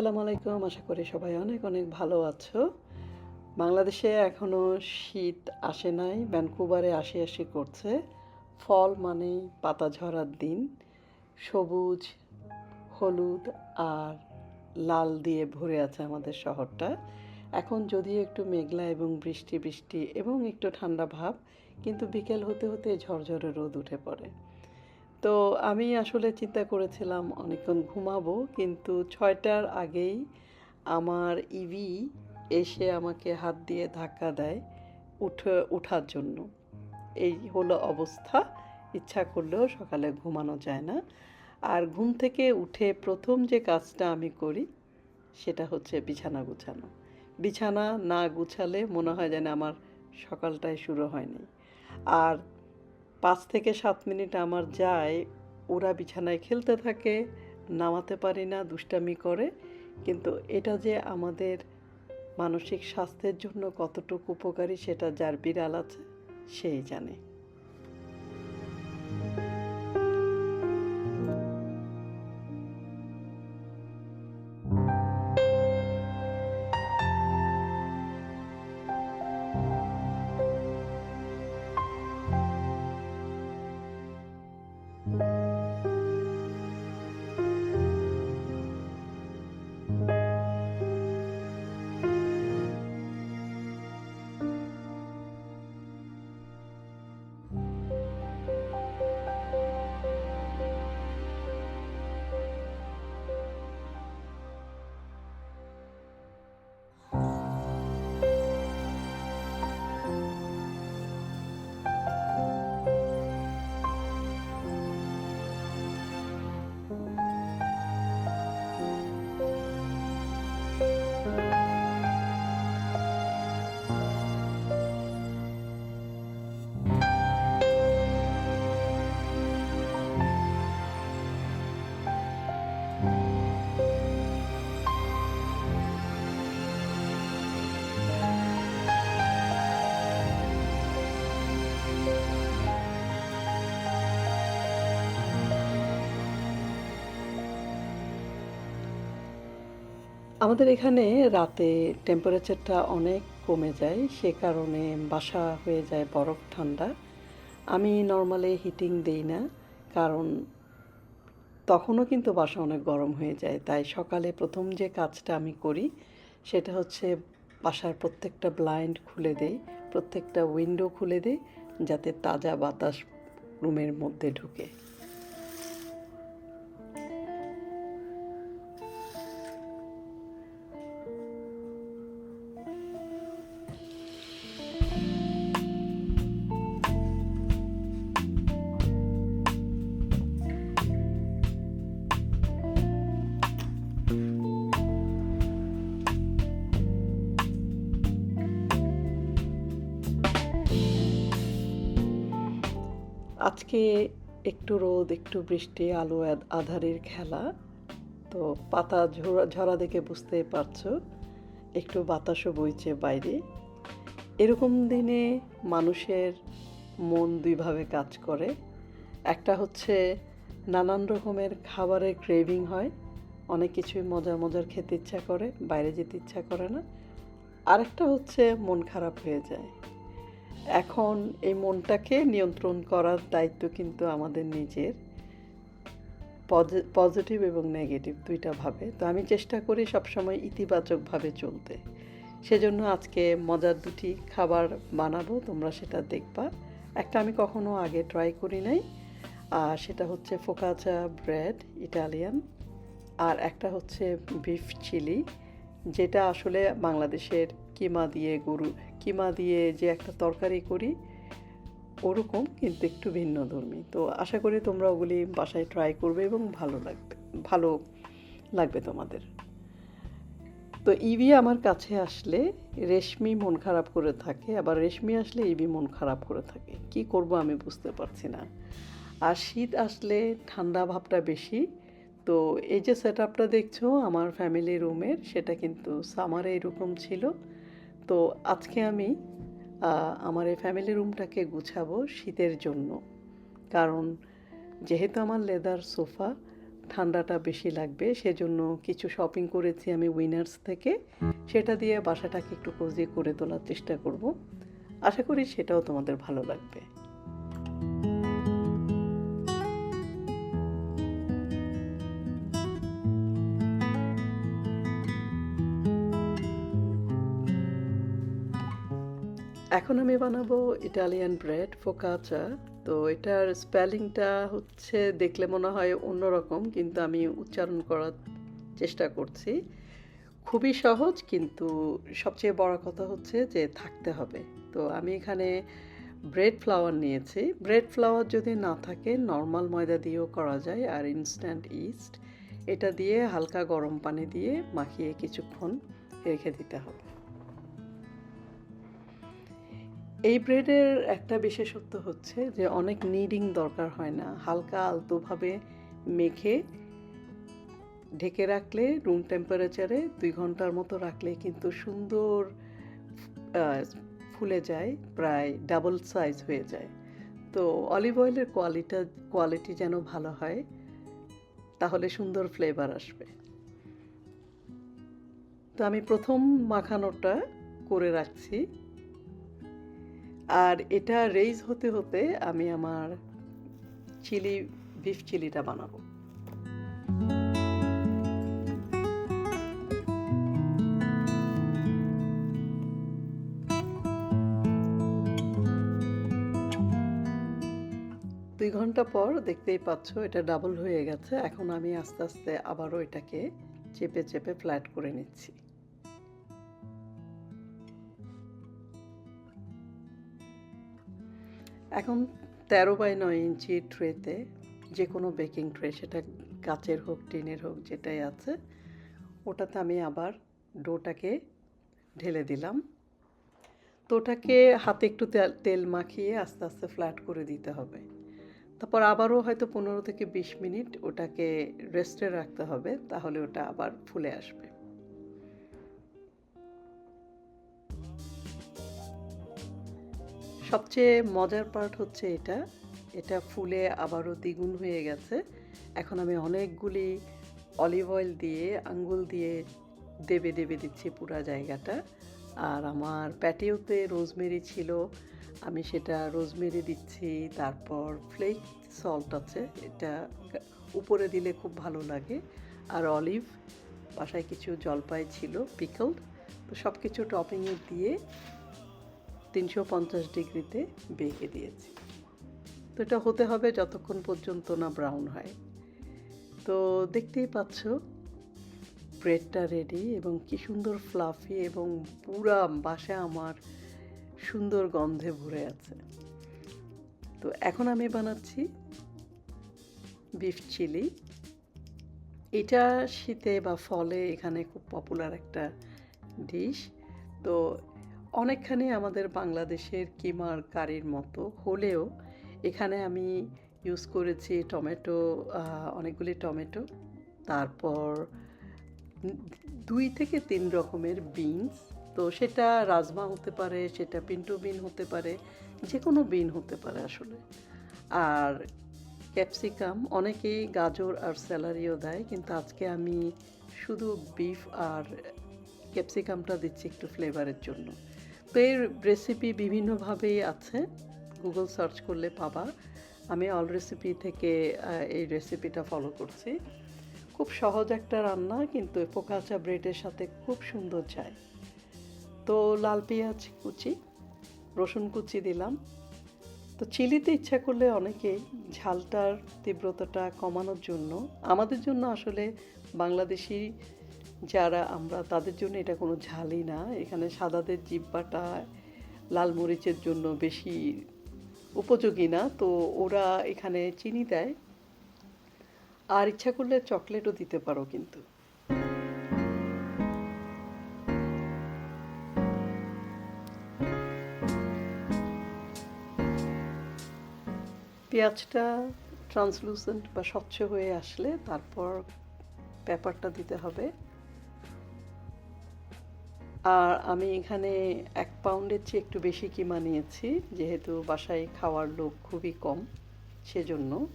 আসসালামু আলাইকুম। আশা করি সবাই অনেক অনেক ভালো আছো। বাংলাদেশে এখনও শীত আসে নাই, ভ্যানকুভারে আসি আসি করছে। ফল মানেই পাতা ঝরার দিন। সবুজ, হলুদ আর লাল দিয়ে ভরে আছে আমাদের শহরটা। এখন যদিও একটু মেঘলা এবং বৃষ্টি বৃষ্টি এবং একটু ঠান্ডা ভাব, কিন্তু বিকেল হতে হতে ঝরঝরে রোদ উঠে পড়ে। তো আমি আসলে চিন্তা করেছিলাম অনেকক্ষণ ঘুমাবো, কিন্তু ছয়টার আগেই আমার ইভি এসে আমাকে হাত দিয়ে ধাক্কা দেয় উঠে, ওঠার জন্য। এই হলো অবস্থা। ইচ্ছা করলেও সকালে ঘুমানো যায় না। আর ঘুম থেকে উঠে প্রথম যে কাজটা আমি করি, সেটা হচ্ছে বিছানা গুছানো। বিছানা না গুছালে মনে হয় যেন আমার সকালটাই শুরু হয়নি। আর পাঁচ থেকে সাত মিনিট আমার যায়, ওরা বিছানায় খেলতে থাকে, নামাতে পারি না, দুষ্টামি করে। কিন্তু এটা যে আমাদের মানসিক স্বাস্থ্যের জন্য কতটুকু উপকারী সেটা যার বিড়াল আছে, সেই জানে। আমাদের এখানে রাতে টেম্পারেচারটা অনেক কমে যায়, সে কারণে বাসা হয়ে যায় বরফ, ঠান্ডা। আমি নর্মালি হিটিং দিই না, কারণ তখনও কিন্তু বাসা অনেক গরম হয়ে যায়। তাই সকালে প্রথম যে কাজটা আমি করি, সেটা হচ্ছে বাসার প্রত্যেকটা ব্লাইন্ড খুলে দেই, প্রত্যেকটা উইন্ডো খুলে দেই, যাতে তাজা বাতাস রুমের মধ্যে ঢুকে। আজকে একটু রোদ, একটু বৃষ্টি, আলো আধারের খেলা। তো পাতা ঝরা ঝরা দেখে বুঝতেই পারছ, একটু বাতাসও বইছে বাইরে। এরকম দিনে মানুষের মন দুইভাবে কাজ করে। একটা হচ্ছে নানান রকমের খাবারের ক্রেভিং হয়, অনেক কিছুই মজার মজার খেতে ইচ্ছা করে, বাইরে যেতে ইচ্ছা করে না। আরেকটা হচ্ছে মন খারাপ হয়ে যায়। এখন এই মনটাকে নিয়ন্ত্রণ করার দায়িত্ব কিন্তু আমাদের নিজের পজিটিভ এবং নেগেটিভ দুইটা ভাবে। তো আমি চেষ্টা করি সবসময় ইতিবাচকভাবে চলতে। সেজন্য আজকে মজার দুটি খাবার বানাবো, তোমরা সেটা দেখবা। একটা আমি কখনো আগে ট্রাই করি নাই, আর সেটা হচ্ছে ফোকাচা ব্রেড ইটালিয়ান, আর একটা হচ্ছে বিফ চিলি যেটা আসলে বাংলাদেশের কিমা দিয়ে গরু, কিমা দিয়ে যে একটা তরকারি করি, ওরকম কিন্তু একটু ভিন্ন ধর্মী। তো আশা করি তোমরা ওগুলি বাসায় ট্রাই করবে এবং ভালো লাগবে ভালো লাগবে তোমাদের। তো ইভি আমার কাছে আসলে রেশমি মন খারাপ করে থাকে, আবার রেশমি আসলে ইভি মন খারাপ করে থাকে। কি করব আমি বুঝতে পারছি না। আর শীত আসলে ঠান্ডা ভাবটা বেশি। তো এই যে সেট আপটা দেখছ, আমার ফ্যামিলি রুমের সেটা কিন্তু সামারে এরকম ছিল। তো আজকে আমি আমার এই ফ্যামিলি রুমটাকে গুছাবো শীতের জন্য। কারণ যেহেতু আমার লেদার সোফা ঠান্ডাটা বেশি লাগবে, সেজন্য কিছু শপিং করেছি আমি উইনার্স থেকে। সেটা দিয়ে বাসাটাকে একটু কোজি করে তোলার চেষ্টা করব। আশা করি সেটাও তোমাদের ভালো লাগবে। এখন আমি বানাবো ইটালিয়ান ব্রেড, ফোকাচা। তো এটার স্পেলিংটা হচ্ছে দেখলে মনে হয় অন্যরকম, কিন্তু আমি উচ্চারণ করার চেষ্টা করছি। খুবই সহজ, কিন্তু সবচেয়ে বড় কথা হচ্ছে যে থাকতে হবে। তো আমি এখানে ব্রেড ফ্লাওয়ার নিয়েছি। ব্রেড ফ্লাওয়ার যদি না থাকে, নর্মাল ময়দা দিয়েও করা যায়, আর ইনস্ট্যান্ট ইস্ট। এটা দিয়ে হালকা গরম পানি দিয়ে মাখিয়ে কিছুক্ষণ রেখে দিতে হবে। এই ব্রেডের একটা বিশেষত্ব হচ্ছে যে অনেক নিডিং দরকার হয় না। হালকা আলতোভাবে মেখে ঢেকে রাখলে রুম টেম্পারেচারে দুই ঘণ্টার মতো রাখলে কিন্তু সুন্দর ফুলে যায়, প্রায় ডাবল সাইজ হয়ে যায়। তো অলিভ অয়েলের কোয়ালিটা কোয়ালিটি যেন ভালো হয়, তাহলে সুন্দর ফ্লেভার আসবে। তো আমি প্রথম মাখানোটা করে রাখছি। আর এটা রেইজ হতে হতে আমি আমার চিলি বিফ চিলিটা বানাবো। দুই ঘণ্টা পর দেখতেই পাচ্ছ এটা ডাবল হয়ে গেছে। এখন আমি আস্তে আস্তে আবারও এটাকে চেপে চেপে ফ্ল্যাট করে নিচ্ছি। এখন তেরো বাই নয় ইঞ্চি ট্রেতে যে কোনো বেকিং ট্রে সেটা কাচের হোক, টিনের হোক, যেটাই আছে, ওটাতে আমি আবার ডোটাকে ঢেলে দিলাম। তো ওটাকে হাতে একটু তেল মাখিয়ে আস্তে আস্তে ফ্ল্যাট করে দিতে হবে। তারপর আবারও হয়তো পনেরো থেকে বিশ মিনিট ওটাকে রেস্টে রাখতে হবে, তাহলে ওটা আবার ফুলে আসবে। সবচেয়ে মজার পার্ট হচ্ছে এটা। এটা ফুলে আবারও দ্বিগুণ হয়ে গেছে। এখন আমি অনেকগুলি অলিভ অয়েল দিয়ে, আঙ্গুল দিয়ে দেবে দেবে দিচ্ছি পুরা জায়গাটা। আর আমার প্যাটিওতে রোজমেরি ছিল, আমি সেটা রোজমেরি দিচ্ছি, তারপর ফ্লেক সল্ট আছে, এটা উপরে দিলে খুব ভালো লাগে। আর অলিভ বাসায় কিছু জলপাই ছিল পিকলড তো সব কিছু টপিংয়ে দিয়ে তিনশো পঞ্চাশ ডিগ্রিতে বেঁকে দিয়েছি। তো এটা হতে হবে যতক্ষণ পর্যন্ত না ব্রাউন হয়। তো দেখতেই পাচ্ছ ব্রেডটা রেডি এবং কি সুন্দর ফ্লাফি এবং পুরা বাসা আমার সুন্দর গন্ধে ভরে আছে। তো এখন আমি বানাচ্ছি বিফ চিলি এটা শীতে বা ফলে এখানে খুব পপুলার একটা ডিশ তো অনেকখানি আমাদের বাংলাদেশের কিমার কারির মতো হলেও এখানে আমি ইউজ করেছি টমেটো অনেকগুলি টমেটো। তারপর দুই থেকে তিন রকমের বিনস তো সেটা রাজমা হতে পারে, সেটা পিন্টু বিন হতে পারে যে কোনো বিন হতে পারে আসলে। আর ক্যাপসিকাম, অনেকেই গাজর আর স্যালারিও দেয়, কিন্তু আজকে আমি শুধু বিফ আর ক্যাপসিকামটা দিচ্ছি একটু ফ্লেভারের জন্য। এর রেসিপি বিভিন্নভাবেই আছে। গুগল সার্চ করলে পাবা। আমি অল রেসিপি থেকে এই রেসিপিটা ফলো করছি। খুব সহজ একটা রান্না, কিন্তু পোকাচা ব্রেডের সাথে খুব সুন্দর যায়। তো লাল পেঁয়াজ কুচি, রসুন কুচি দিলাম। তো চিলিতে ইচ্ছা করলে অনেকেই ঝালটার তীব্রতাটা কমানোর জন্য, আমাদের জন্য আসলে বাংলাদেশি যারা আমরা, তাদের জন্য এটা কোনো ঝালই না। এখানে সাদাদের জিব্বাটা লাল মরিচের জন্য বেশি উপযোগী না, তো ওরা এখানে চিনি দেয়। আর ইচ্ছা করলে চকলেটও দিতে পারো কিন্তু। পেঁয়াজটা ট্রান্সলুসেন্ট বা স্বচ্ছ হয়ে আসলে তারপর পেপারটা দিতে হবে। আর আমি এখানে এক পাউন্ডের চেয়ে একটু বেশি কিমা নিয়েছি, যেহেতু বাসায় খাওয়ার লোক খুবই কম, সেজন্য।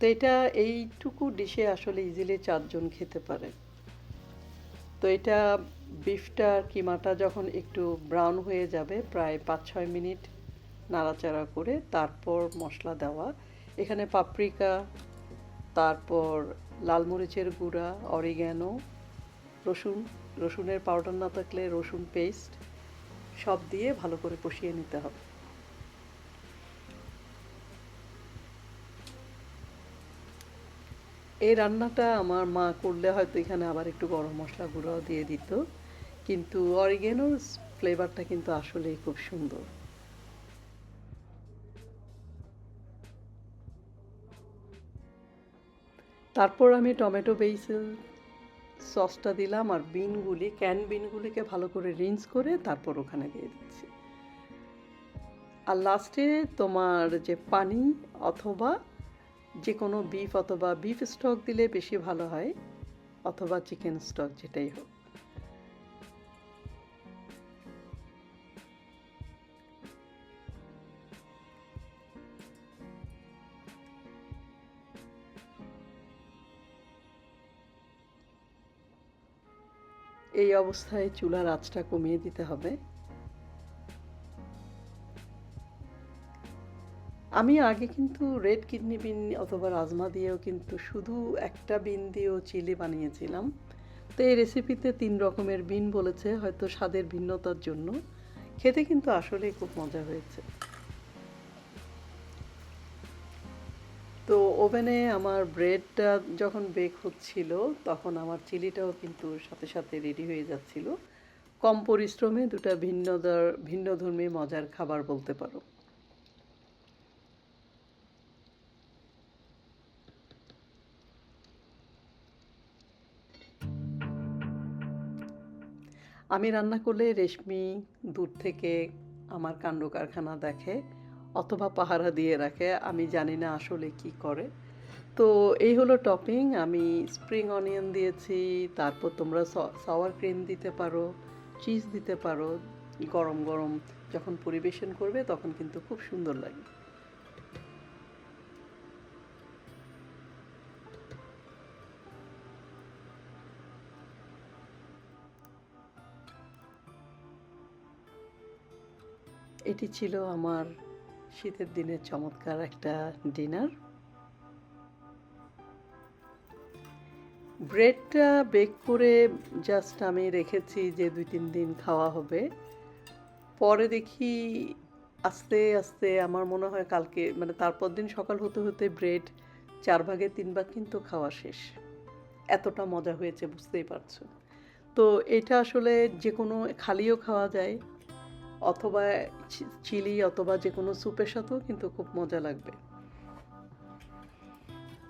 তো এটা এইটুকু ডিশে আসলে ইজিলি চারজন খেতে পারে। তো এটা বিফটা কিমাটা যখন একটু ব্রাউন হয়ে যাবে, প্রায় পাঁচ ছয় মিনিট নাড়াচাড়া করে তারপর মশলা দেওয়া। এখানে পাপরিকা তারপর লাল মরিচের গুঁড়া অরিগ্যানো রসুন। রসুনের পাউডার না থাকলে রসুন পেস্ট সব দিয়ে ভালো করে কষিয়ে নিতে হবে। এই রান্নাটা আমার মা করলে হয়তো এখানে আবার একটু গরম মশলা গুঁড়াও দিয়ে দিত, কিন্তু অরিগেনোর ফ্লেভারটা কিন্তু আসলেই খুব সুন্দর। তারপর আমি টমেটো বেসিল সসটা দিলাম আর বিনগুলি ক্যান বিনগুলিকে ভালো করে রিন্স করে তারপর ওখানে দিয়ে দিচ্ছি। আর লাস্টে তোমার যে পানি অথবা যে কোনো বিফ অথবা বিফ স্টক দিলে বেশি ভালো হয়, অথবা চিকেন স্টক যেটাই হোক। এই অবস্থায় চুলার আঁচটা কমিয়ে দিতে হবে। আমি আগে কিন্তু রেড কিডনি বিন অথবা রাজমা দিয়েও কিন্তু শুধু একটা বিন দিয়েও চিলি বানিয়েছিলাম। তো এই রেসিপিতে তিন রকমের বিন বলেছে, হয়তো স্বাদের ভিন্নতার জন্য। খেতে কিন্তু আসলেই খুব মজা হয়েছে। তো ওভেনে আমার ব্রেডটা যখন বেক হচ্ছিল, তখন আমার চিলিটাও কিন্তু সাথে সাথে রেডি হয়ে যাচ্ছিল। কম পরিশ্রমে দুটা ভিন্ন ভিন্নধর্মী মজার খাবার বলতে পারো। আমি রান্না করলে রেশমি দূর থেকে আমার কাণ্ড কারখানা দেখে। অথবা পাহারা দিয়ে রাখে, আমি জানি না আসলে কি করে। তো এই হলো টপিং, আমি স্প্রিং অনিয়ন দিয়েছি, তারপর তোমরা সাওয়ার ক্রিম দিতে পারো চিজ দিতে পারো, গরম গরম যখন পরিবেশন করবে তখন কিন্তু খুব সুন্দর লাগে এটি ছিল আমার শীতের দিনের চমৎকার একটা ডিনার। ব্রেডটা বেক করে জাস্ট আমি রেখেছি যে দুই তিন দিন খাওয়া হবে। পরে দেখি আস্তে আস্তে আমার মনে হয় কালকে মানে তারপর দিন সকাল হতে হতে ব্রেড চার ভাগে তিন ভাগ কিন্তু খাওয়া শেষ। এতটা মজা হয়েছে, বুঝতেই পারছ। তো এটা আসলে যে কোনো খালিও খাওয়া যায়। অথবা চিলি অথবা যে কোনো স্যুপের সাথেও কিন্তু খুব মজা লাগবে।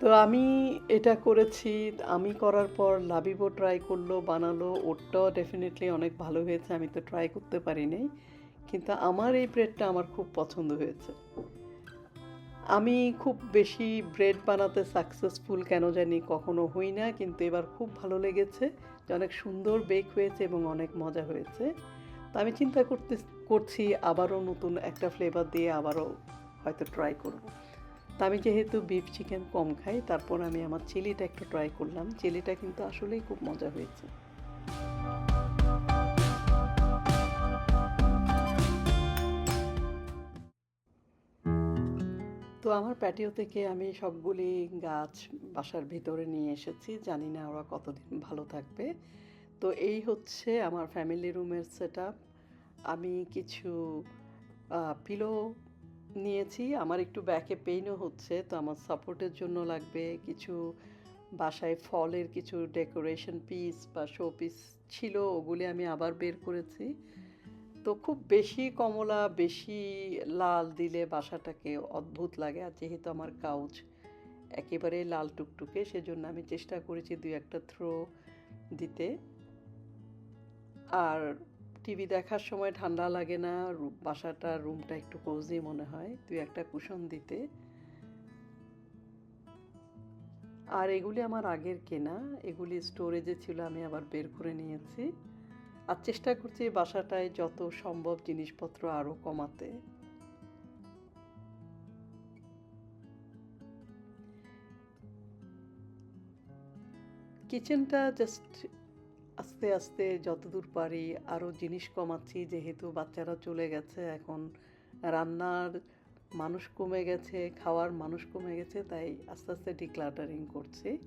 তো আমি এটা করেছি, আমি করার পর লাবিবো ট্রাই করল, বানালো, ওরটাও ডেফিনেটলি অনেক ভালো হয়েছে, আমি তো ট্রাই করতে পারিনি। কিন্তু আমার এই ব্রেডটা আমার খুব পছন্দ হয়েছে। আমি খুব বেশি ব্রেড বানাতে সাকসেসফুল কেন জানি কখনো হই না, কিন্তু এবার খুব ভালো লেগেছে অনেক সুন্দর বেক হয়েছে এবং অনেক মজা হয়েছে। আমি চিন্তা করতে করছি আবারও নতুন একটা ফ্লেভার দিয়ে আবারও হয়তো ট্রাই করব। তা আমি যেহেতু বিফ চিকেন কম খাই, তারপর আমি আমার চিলিটা একটু ট্রাই করলাম। চিলিটা কিন্তু আসলেই খুব মজা হয়েছে। তো আমার প্যাটিও থেকে আমি সবগুলি গাছ বাসার ভিতরে নিয়ে এসেছি। জানি না ওরা কতদিন ভালো থাকবে। তো এই হচ্ছে আমার ফ্যামিলি রুমের সেট আমি কিছু পিলো নিয়েছি। আমার একটু ব্যাকে পেইনও হচ্ছে, তো আমার সাপোর্টের জন্য লাগবে। কিছু বাসায় ফলের কিছু ডেকোরেশন পিস বা শো পিস ছিল, ওগুলি আমি আবার বের করেছি। তো খুব বেশি কমলা, বেশি লাল দিলে বাসাটাকে অদ্ভুত লাগে। আর যেহেতু আমার কাউচ একেবারে লাল টুকটুকে, সেজন্য আমি চেষ্টা করেছি দুই একটা থ্রো দিতে। আর টিভি দেখার সময় ঠান্ডা লাগে না বাসাটা রুমটা একটু কোজি মনে হয়, তুই একটা কুশন দিতে। আর এগুলি আমার আগের কেনা, এগুলি স্টোরেজে ছিল, আমি আবার বের করে নিয়েছি। আর চেষ্টা করছি বাসাটায় যত সম্ভব জিনিসপত্র আরও কমাতে। কিচেনটা জাস্ট আস্তে আস্তে যতদূর পারি আরও জিনিস কমাচ্ছি, যেহেতু বাচ্চারা চলে গেছে, এখন রান্নার মানুষ কমে গেছে, খাওয়ার মানুষ কমে গেছে, তাই আস্তে আস্তে ডিক্লাটারিং করছি।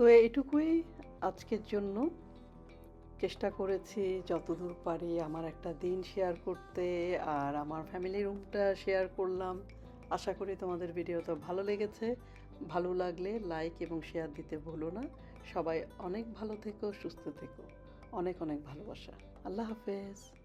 তো এটুকুই আজকের জন্য। চেষ্টা করেছি যতদূর পারি আমার একটা দিন শেয়ার করতে আর আমার ফ্যামিলি রুমটা শেয়ার করলাম। আশা করি তোমাদের ভিডিওটা ভালো লেগেছে। ভালো লাগলে লাইক এবং শেয়ার দিতে ভুলো না। সবাই অনেক ভালো থেকো, সুস্থ থেকো। অনেক অনেক ভালোবাসা। আল্লাহ হাফেজ।